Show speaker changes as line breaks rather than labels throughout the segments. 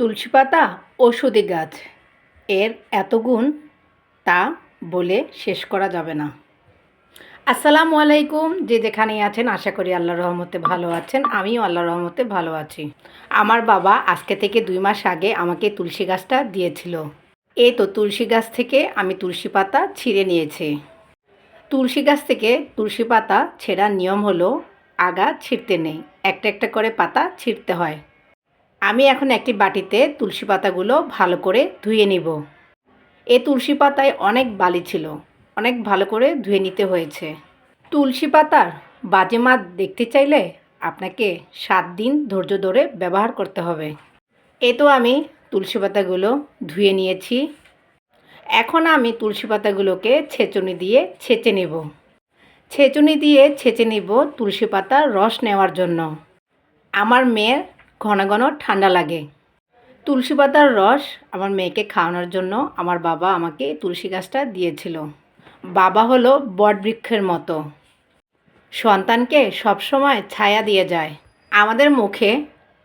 তুলসী পাতা ঔষধি গাছ। এর এত গুণ তা বলে শেষ করা যাবে না। আসসালামু আলাইকুম, যে যেখানেই আছেন, আশা করি আল্লাহ রহমতে ভালো আছেন। আমিও আল্লাহ রহমতে ভালো আছি। আমার বাবা আজকে থেকে দুই মাস আগে আমাকে তুলসী গাছটা দিয়েছিল। এই তো তুলসী গাছ থেকে আমি তুলসী পাতা ছিঁড়ে নিয়েছি। তুলসী গাছ থেকে তুলসী পাতা ছেঁড়ার নিয়ম হলো আগা ছিঁড়তে নেই। একটা একটা করে পাতা ছিঁড়তে হয়। আমি এখন একটি বাটিতে তুলসী পাতাগুলো ভালো করে ধুয়ে নিব। এ তুলসী পাতায় অনেক বালি ছিল, অনেক ভালো করে ধুয়ে নিতে হয়েছে। তুলসী পাতার বাজে মাছ দেখতে চাইলে আপনাকে সাত দিন ধৈর্য ধরে ব্যবহার করতে হবে। এ তো আমি তুলসী পাতাগুলো ধুয়ে নিয়েছি। এখন আমি তুলসী পাতাগুলোকে ছেঁচুনি দিয়ে ছেঁচে নেব। ছেঁচুনি দিয়ে ছেঁচে নেব তুলসী পাতার রস নেওয়ার জন্য। আমার মেয়ের ঘন ঘন ঠান্ডা লাগে। তুলসী পাতার রস আমার মেয়েকে খাওয়ানোর জন্য আমার বাবা আমাকে তুলসী গাছটা দিয়েছিল। বাবা হলো বটবৃক্ষের মতো। সন্তানকে সবসময় ছায়া দিয়ে যায়। আমাদের মুখে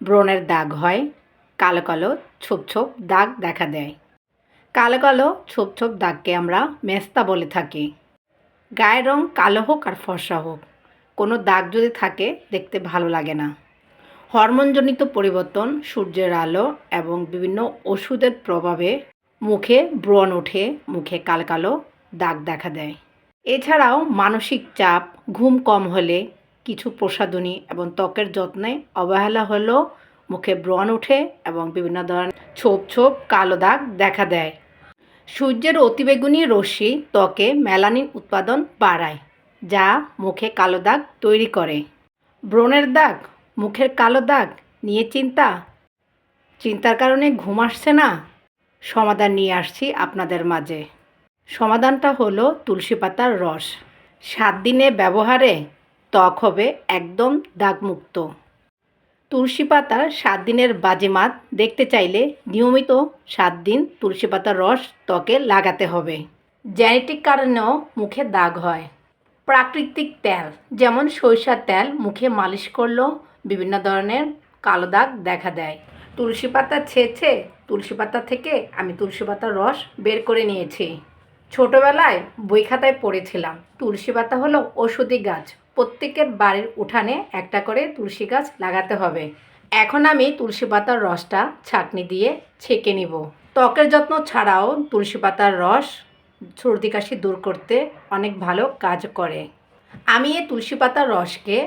ব্রণের দাগ হয়, কালো কালো ছোপ ছোপ দাগ দেখা দেয়। কালো কালো ছোপ ছোপ দাগকে আমরা মেস্তা বলে থাকি। গায়ের রং কালো হোক আর ফর্সা হোক, কোনো দাগ যদি থাকে দেখতে ভালো লাগে না। হরমোনজনিত পরিবর্তন, সূর্যের আলো এবং বিভিন্ন ওষুধের প্রভাবে মুখে ব্রণ ওঠে, মুখে কালো কালো দাগ দেখা দেয়। এছাড়াও মানসিক চাপ, ঘুম কম হলে কিছু প্রসাধনী এবং ত্বকের যত্নে অবহেলা হলেও মুখে ব্রণ ওঠে এবং বিভিন্ন ধরনের ছোপ ছোপ কালো দাগ দেখা দেয়। সূর্যের অতিবেগুনি রশ্মি ত্বকে মেলানিন উৎপাদন বাড়ায়, যা মুখে কালো দাগ তৈরি করে। ব্রণের দাগ মুখের কালো দাগ নিয়ে চিন্তা। চিন্তার কারণে ঘুম আসছে না। সমাধান নিয়ে আসছি আপনাদের মাঝে। সমাধানটা হলো তুলসী পাতার রস। সাত দিনে ব্যবহারে ত্বক হবে একদম দাগমুক্ত। তুলসী পাতার সাত দিনের বাজিমাত দেখতে চাইলে নিয়মিত সাত দিন তুলসী পাতার রস ত্বকে লাগাতে হবে। জেনেটিক কারণেও মুখে দাগ হয়। প্রাকৃতিক তেল, যেমন সরিষার তেল মুখে মালিশ করলেও বিভিন্ন ধরনের কালো দাগ দেখা দেয়। তুলসী পাতা ছেঁচে, তুলসী পাতা থেকে আমি তুলসী পাতার রস বের করে নিয়েছি। ছোটবেলায় বই খাতায় পড়েছিলাম। তুলসী পাতা হলো ওষুধি গাছ। প্রত্যেকের বাড়ির উঠানে একটা করে তুলসী গাছ লাগাতে হবে। এখন আমি তুলসী পাতার রসটা ছাঁকনি দিয়ে ছেঁকে নিব। ত্বকের যত্ন ছাড়াও তুলসী পাতার রস সর্দি কাশি দূর করতে অনেক ভালো কাজ করে। আমি এই তুলসী পাতার রসকে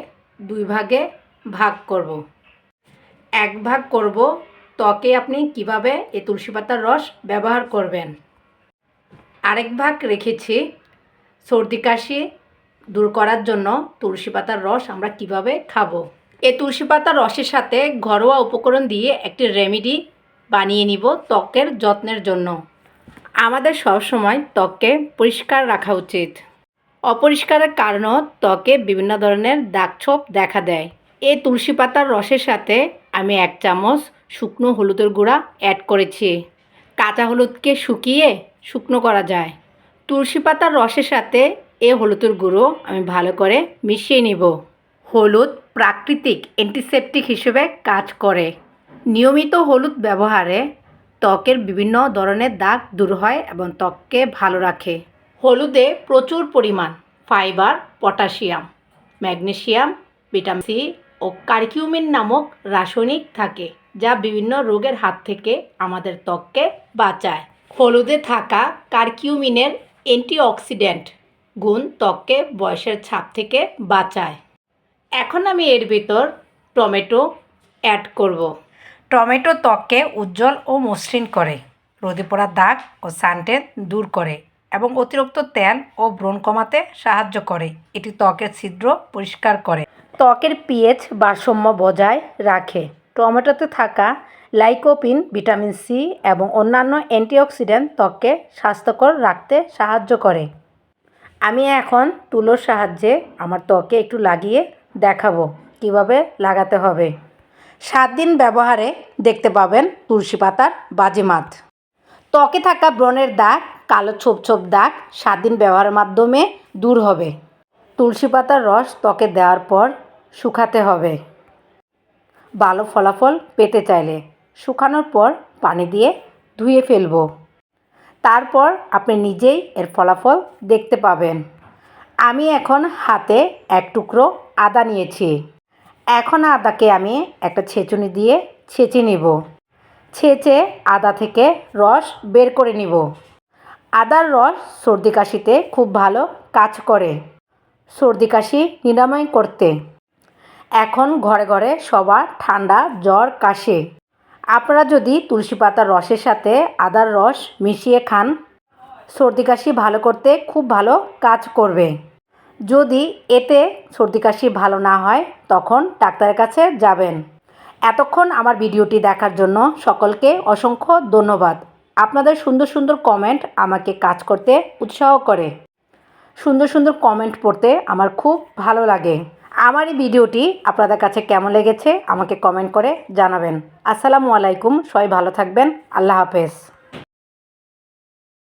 দুই ভাগে ভাগ করব। এক ভাগ করব, ত্বকে আপনি কীভাবে এই তুলসী পাতার রস ব্যবহার করবেন। আরেক ভাগ রেখেছি, সর্দি কাশি দূর করার জন্য তুলসী পাতার রস আমরা কীভাবে খাব। এই তুলসী পাতার রসের সাথে ঘরোয়া উপকরণ দিয়ে একটি রেমেডি বানিয়ে নিব ত্বকের যত্নের জন্য। আমাদের সবসময় ত্বককে পরিষ্কার রাখা উচিত। অপরিষ্কারের কারণেও ত্বকে বিভিন্ন ধরনের দাগছোপ দেখা দেয়। এই তুলসী পাতার রসের সাথে আমি এক চামচ শুকনো হলুদের গুঁড়া অ্যাড করেছি। কাঁচা হলুদকে শুকিয়ে শুকনো করা যায়। তুলসী পাতার রসের সাথে এ হলুদের গুঁড়ো আমি ভালো করে মিশিয়ে নিব। হলুদ প্রাকৃতিক অ্যান্টিসেপটিক হিসেবে কাজ করে। নিয়মিত হলুদ ব্যবহারে ত্বকের বিভিন্ন ধরনের দাগ দূর হয় এবং ত্বককে ভালো রাখে। হলুদে প্রচুর পরিমাণ fibre potassium magnesium vitamin C ও কার্কিউমিন নামক রাসায়নিক থাকে, যা বিভিন্ন রোগের হাত থেকে আমাদের ত্বককে বাঁচায়। হলুদে থাকা কার্কিউমিনের অ্যান্টিঅক্সিডেন্ট গুণ ত্বককে বয়সের ছাপ থেকে বাঁচায়। এখন আমি এর ভিতর টমেটো অ্যাড করব। টমেটো ত্বককে উজ্জ্বল ও মসৃণ করে, রোদে পড়া দাগ ও সানটেন দূর করে। এবং অতিরিক্ত তেল ও ব্রণ কমাতে সাহায্য করে। এটি ত্বকের ছিদ্র পরিষ্কার করে। ত্বকের পিএইচ ভারসাম্য বজায় রাখে। টমেটোতে থাকা লাইকোপিন ভিটামিন সি এবং অন্যান্য অ্যান্টিঅক্সিডেন্ট ত্বককে স্বাস্থ্যকর রাখতে সাহায্য করে। আমি এখন তুলোর সাহায্যে আমার ত্বকে একটু লাগিয়ে দেখাবো কীভাবে লাগাতে হবে। সাত দিন ব্যবহারে দেখতে পাবেন তুলসী পাতার বাজিমাত। ত্বকে থাকা ব্রণের দাগ কালো ছোপ ছোপ দাগ সাত দিন ব্যবহারের মাধ্যমে দূর হবে। তুলসী পাতার রস ত্বকে দেওয়ার পর শুকাতে হবে। ভালো ফলাফল পেতে চাইলে শুকানোর পর পানি দিয়ে ধুয়ে ফেলব। তারপর আপনি নিজেই এর ফলাফল দেখতে পাবেন। আমি এখন হাতে এক টুকরো আদা নিয়েছি। এখন আদাকে আমি একটা ছেঁচুনি দিয়ে ছেঁচে নিব। ছেঁচে আদা থেকে রস বের করে নিব। আদার রস সর্দি কাশিতে খুব ভালো কাজ করে। সর্দি কাশি নিরাময় করতে। এখন ঘরে ঘরে সবার ঠান্ডা জ্বর কাশে। আপনারা যদি তুলসী পাতার রসের সাথে আদার রস মিশিয়ে খান, সর্দি কাশি ভালো করতে খুব ভালো কাজ করবে। যদি এতে সর্দি কাশি ভালো না হয়, তখন ডাক্তারের কাছে যাবেন। এতক্ষণ আমার ভিডিওটি দেখার জন্য সকলকে অসংখ্য ধন্যবাদ। আপনাদের সুন্দর সুন্দর কমেন্ট আমাকে কাজ করতে উৎসাহ করে। সুন্দর সুন্দর কমেন্ট পড়তে আমার খুব ভালো লাগে। আমার এই ভিডিওটি আপনাদের কাছে কেমন লেগেছে আমাকে কমেন্ট করে জানাবেন। আসসালামু আলাইকুম, সবাই ভালো থাকবেন, আল্লাহ হাফেজ।